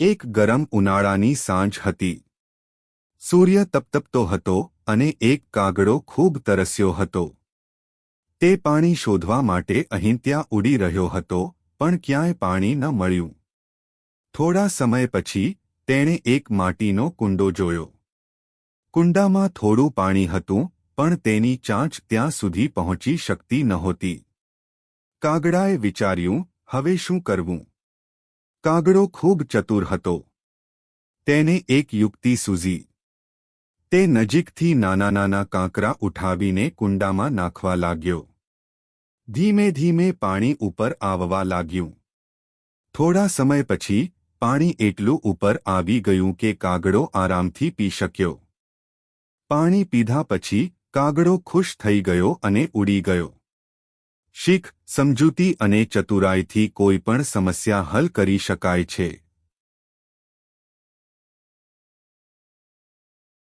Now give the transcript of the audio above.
એક ગરમ ઉનાળાની સાંજ હતી. સૂર્ય તપતપતો હતો અને એક કાગડો ખૂબ તરસ્યો હતો. તે પાણી શોધવા માટે અહીં ત્યાં ઉડી રહ્યો હતો, પણ ક્યાંય પાણી ન મળ્યું. થોડા સમય પછી તેણે એક માટીનો કુંડો જોયો. કુંડામાં થોડું પાણી હતું, પણ તેની ચાંચ ત્યાં સુધી પહોંચી શકતી નહોતી. કાગડાએ વિચાર્યું, હવે શું કરવું? કાગડો ખૂબ ચતુર હતો. તેને એક યુક્તિ સૂઝી. તે નજીકથી નાના નાના કાંકરા ઉઠાવીને કુંડામાં નાખવા લાગ્યો. ધીમે ધીમે પાણી ઉપર આવવા લાગ્યું. થોડા સમય પછી પાણી એટલું ઉપર આવી ગયું કે કાગડો આરામથી પી શક્યો. પાણી પીધા પછી કાગડો ખુશ થઈ ગયો અને ઉડી ગયો. શીખ સમજૂતી અને ચતુરાઈથી કોઈ પણ સમસ્યા હલ કરી શકાય છે.